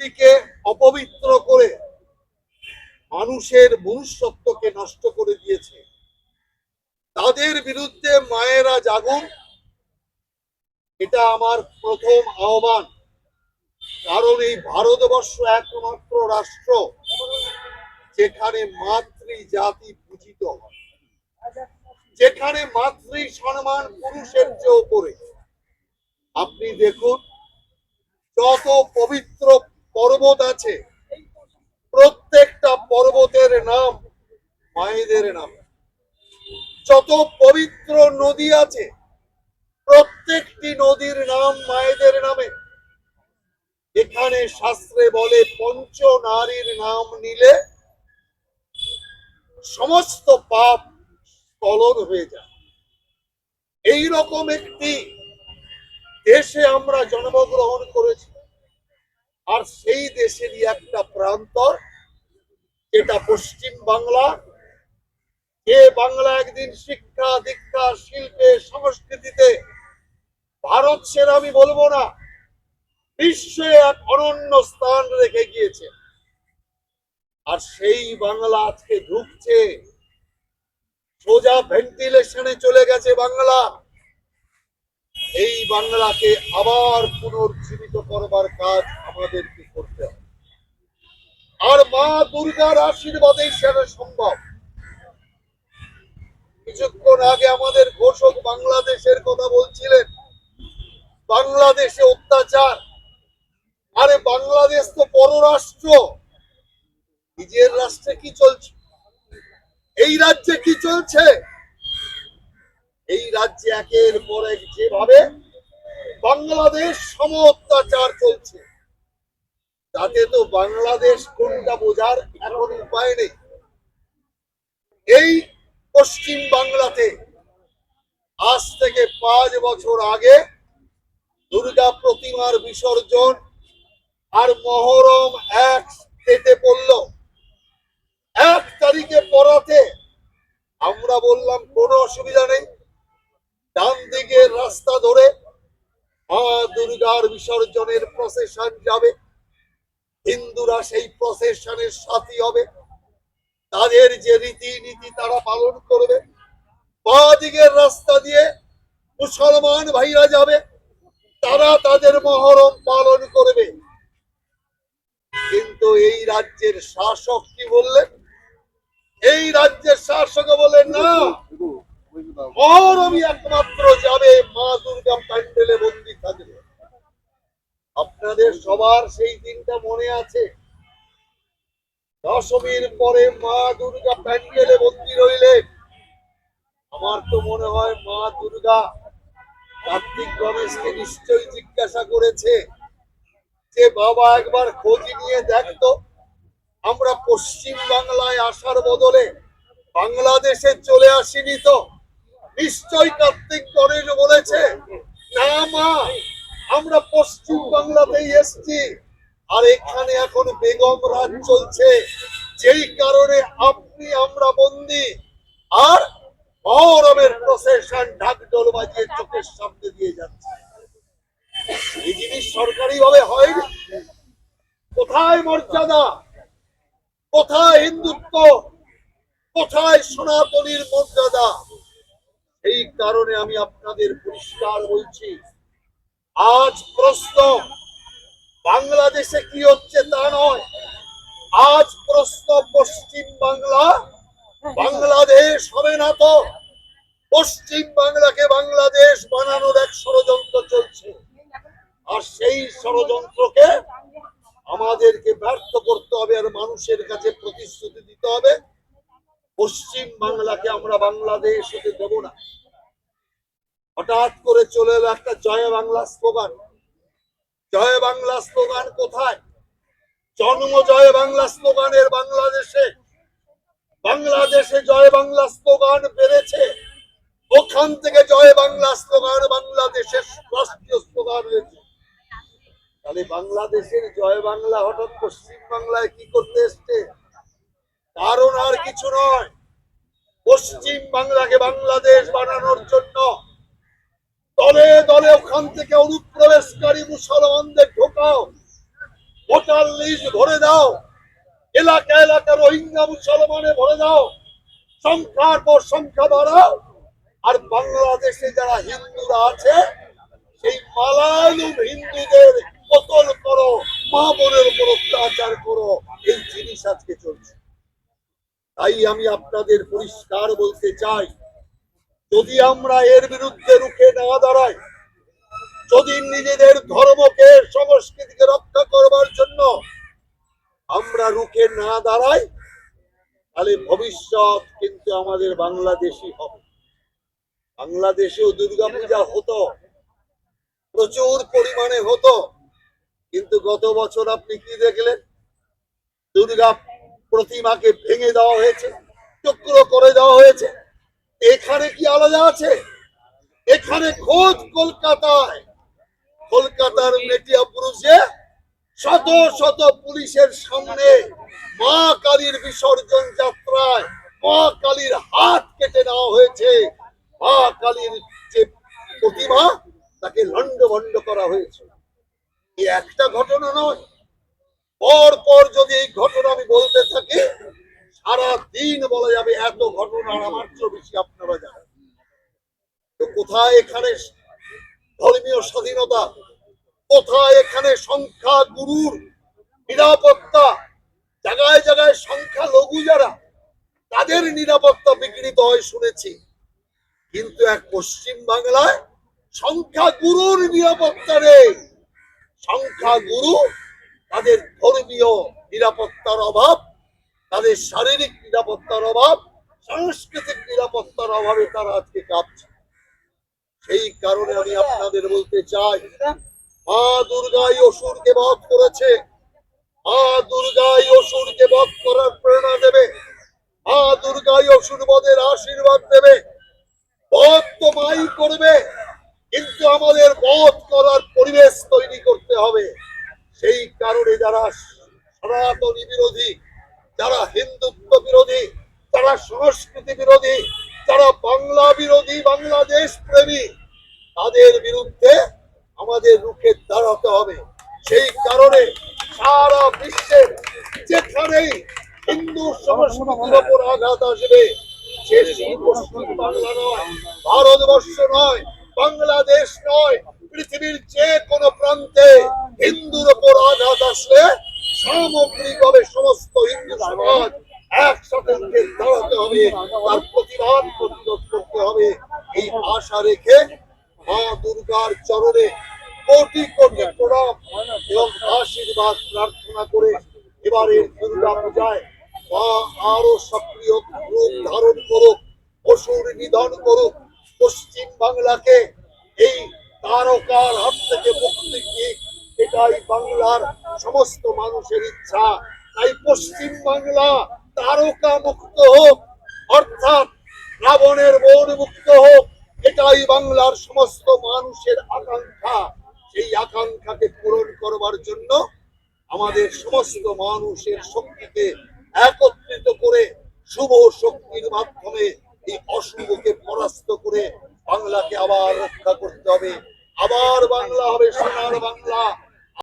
মাটিকে অপবিত্র করে মানুষের মনুষ্যত্বকে নষ্ট করে দিয়েছে। তাদের বিরুদ্ধে মায়েরা জাগুন, এটা আমার প্রথম আহ্বান। কারণ এই ভারতবর্ষ একমাত্র রাষ্ট্র যেখানে মাতৃ জাতি পূজিত হয়। যেখানে মাতৃ সম্মান পুরুষের চেয়ে উপরে। আপনি দেখুন, যত পবিত্র পর্বত আছে। প্রত্যেকটা পর্বতের নাম মায়েদের নাম। যত পবিত্র নদী আছে, প্রত্যেকটি নদীর নাম মায়েদের নামে। এখানে শাস্ত্রে বলে, পঞ্চ নারীর নাম নিলে সমস্ত পাপ স্থলন হয়ে যায়। এই রকম একটি দেশে আমরা জন্মগ্রহণ করেছি। আর সেই দেশেরই একটা প্রান্তর, এটা পশ্চিম বাংলা। যে বাংলা একদিন শিক্ষা, দীক্ষা, শিল্পে, সংস্কৃতিতে ভারত সেরা আমি বলব না, বিশ্বে এক অনন্য স্থান রেখে গিয়েছে। আর সেই বাংলা আজকে ঢুকছে, সোজা ভেন্টিলেশনে চলে গেছে বাংলা। এই বাংলাকে আবার পুনর্জীবিত করবার কাজ আমাদেরকে করতে হবে। আর মা দুর্গার আশীর্বাদে সেটা সম্ভব। কিছুক্ষণ আগে আমাদের ঘোষক বাংলাদেশের কথা বলছিলেন, বাংলাদেশে অত্যাচার। আরে বাংলাদেশ তো পররাষ্ট্র। নিজের রাষ্ট্রে কি চলছে? এই রাজ্যে কি চলছে? এই রাজ্যে একের পর এক যেভাবে বাংলাদেশ সম অত্যাচার চলছে। তাতে তো বাংলাদেশ কোনটা বোঝার এখন উপায় নেই। এই পশ্চিম বাংলাতে আজ থেকে পাঁচ বছর আগে দুর্গা প্রতিমার বিসর্জন আর মহরম এক কেটে পড়ল। এক তারিখে পড়াতে আমরা বললাম, কোনো অসুবিধা নেই। ডান দিকের রাস্তা ধরে মা দুর্গার বিসর্জনের প্রসেশন যাবে। হিন্দুরা সেই প্রসেশনের সাথী হবে। তাদের যে রীতিনীতি তারা পালন করবে। বা দিকের রাস্তা দিয়ে মুসলমান ভাইরা যাবে, তারা তাদের মহরম পালন করবে। কিন্তু এই রাজ্যের শাসক কি বললেন? এই রাজ্যের শাসক বললেন, না, মহরমই একমাত্র যাবে, মা দুর্গা প্যান্ডেলে বন্দি থাকবে। আপনাদের সবার সেই দিনটা মনে আছে? দশমীর পরে মা দুর্গা প্যান্ডেলে বন্দি রইলেন আমার তো মনে হয় মা দুর্গা কার্তিক গণেশকে নিশ্চয়ই জিজ্ঞাসা করেছে যে, বাবা একবার খোঁজ নিয়ে দেখতো আমরা পশ্চিম বাংলায় আসার বদলে বাংলাদেশে চলে আসিনি তো। নিশ্চয় কার্তিক গণেশ বলেছে, না মা আমরা পশ্চিম বাংলাতেই এসছি। আর এখানে এখন বেগম রাজ চলছে। যেই কারণে আপনি আমরা বন্দি। আর মহরমের প্রসেশন ঢাকঢোল বাজিয়ে চোখের সামনে দিয়ে যাচ্ছে। এই জিনিস সরকারি ভাবে হয়নি। কোথায় মর্যাদা? কোথায় হিন্দুত্ব? কোথায় সনাতনীর মর্যাদা? এই কারণে আমি আপনাদের পরিষ্কার বলছি আজ প্রশ্ন, বাংলাদেশে কি হচ্ছে তা নয়। আজ প্রশ্ন পশ্চিম বাংলা, বাংলাদেশ হবে না তো। পশ্চিম বাংলাকে বাংলাদেশ বানানোর এক ষড়যন্ত্র চলছে। আর সেই ষড়যন্ত্রকে আমাদেরকে ব্যর্থ করতে হবে আর মানুষের কাছে প্রতিশ্রুতি দিতে হবে। পশ্চিম বাংলাকে আমরা বাংলাদেশ হতে দেব না। হঠাৎ করে চলে এলো একটা জয় বাংলা স্লোগান। জয় বাংলা স্লোগান কোথায়? জন্ম জয় বাংলা স্লোগানের বাংলাদেশে। বাংলাদেশে জয় বাংলা স্লোগান বেড়েছে। ওখান থেকে জয় বাংলা স্লোগান বাংলাদেশের রাষ্ট্রীয় স্লোগান হয়েছে। তাহলে বাংলাদেশের জয় বাংলা হঠাৎ পশ্চিম বাংলায় কি করতে এসছে? কারণ আর কিছু নয়। পশ্চিম বাংলাকে বাংলাদেশ বানানোর জন্য ওখান থেকে অনুপ্রবেশকারী মুসলমানদের ঢোকাও, ভোটার লিস্ট ভরে দাও, এলাকা এলাকা রোহিঙ্গা মুসলমানে ভরে দাও, সংখ্যার পর সংখ্যা বাড়াও, আর বাংলাদেশে যারা হিন্দুরা আছে, সেই মালায়ুম হিন্দুদের কতল করো, মা বোনের উপর অত্যাচার করো, এই জিনিস আজকে চলছে। তাই আমি আপনাদের পরিষ্কার বলতে চাই, যদি আমরা এর বিরুদ্ধে রুখে না দাঁড়াই যদি নিজেদের ধর্মকে, সংস্কৃতিকে রক্ষা করবার জন্য আমরা রুখে না দাঁড়াই, তাহলে ভবিষ্যৎ কিন্তু আমাদের বাংলাদেশি হবে। বাংলাদেশেও দুর্গাপূজা হতো, প্রচুর পরিমাণে হতো, কিন্তু গত বছর আপনি কি দেখলেন? দুর্গা প্রতিমাকে ভেঙে দেওয়া হয়েছে চক্র করে দেওয়া হয়েছে। এখানে কি আলাদা আছে? এখানে খোঁজ কলকাতায় কলকাতার মেটিয়াপুরুষে শত শত পুলিশের সামনে মা কালীর বিসর্জন যাত্রায়, মা কালীর হাত কেটে নেওয়া হয়েছে। মা কালীর যে প্রতিমা, তাকে লন্ডভন্ড করা হয়েছে। এই একটা ঘটনা নয়। পর পর যদি এই ঘটনা আমি বলতে থাকি সারা দিন বলা যাবে এত ঘটনা আমার চেয়েও আপনারা জানেন। তো কোথায় এখানে ধর্মীয় স্বাধীনতা কোথায় এখানে সংখ্যা গুরুর নিরাপত্তা? জায়গায় জায়গায় সংখ্যা লঘু যারা, তাদের নিরাপত্তা বিঘ্নিত হয় শুনেছি। কিন্তু এক পশ্চিম বাংলায় সংখ্যা গুরুর নিরাপত্তা নেই। সংখ্যা গুরু তাদের ধর্মীয় নিরাপত্তার অভাব, তাদের শারীরিক নিরাপত্তার অভাব, সাংস্কৃতিক নিরাপত্তার অভাবে তারা আজকে কাঁপছে। সেই কারণে আমি আপনাদের বলতে চাই মা দুর্গাই অসুরকে বধ করেছে। মা দুর্গাই অসুরকে বধ করার প্রেরণা দেবে। মা দুর্গাই অসুর বধের আশীর্বাদ দেবে। বধ তো মাই করবে কিন্তু আমাদের বধ করার পরিবেশ তৈরি করতে হবে। সেই কারণে যারা সনাতনী বিরোধী যারা হিন্দুত্ব বিরোধী যারা সংস্কৃতি বিরোধী যারা বাংলা বিরোধী বাংলাদেশ প্রেমী তাদের বিরুদ্ধে আমাদের রুখে দাঁড়াতে হবে। সেই কারণে সারা বিশ্বের যেখানেই হিন্দু সংস্কৃতির ওপর আঘাত আসবে, সে বাংলা নয়, ভারতবর্ষ নয়, বাংলাদেশ নয়, পৃথিবীর যে কোনো প্রান্তে হিন্দুর ওপর আঘাত আসলে সামগ্রিকভাবে সমস্ত হিন্দু সমাজ একসাথে দাঁড়াতে হবে, তার প্রতিবাদ প্রতিরোধ করতে হবে। এই আশা রেখে মা দুর্গার চরণে কোটি কোটি প্রণাম এবং আশীর্বাদ প্রার্থনা করে এবারের দুর্গা পূজায় মা আরও সক্রিয় রূপ ধারণ করুক, অসুর নিধন করুক, পশ্চিম বাংলাকে এই তারকার হাত থেকে মুক্তি দিক, এটাই বাংলার সমস্ত মানুষের ইচ্ছা। তাই পশ্চিম বাংলা তারকা মুক্ত হোক, অর্থাৎ রাবণের বোন মুক্ত হোক এটাই বাংলার সমস্ত মানুষের আকাঙ্ক্ষা। সেই আকাঙ্ক্ষাকে পূরণ করবার জন্য আমাদের সমস্ত মানুষের শক্তিকে একত্রিত করে শুভ শক্তির মাধ্যমে এই অশুভকে পরাস্ত করে বাংলাকে আবার রক্ষা করতে হবে। আবার বাংলা হবে সোনার বাংলা।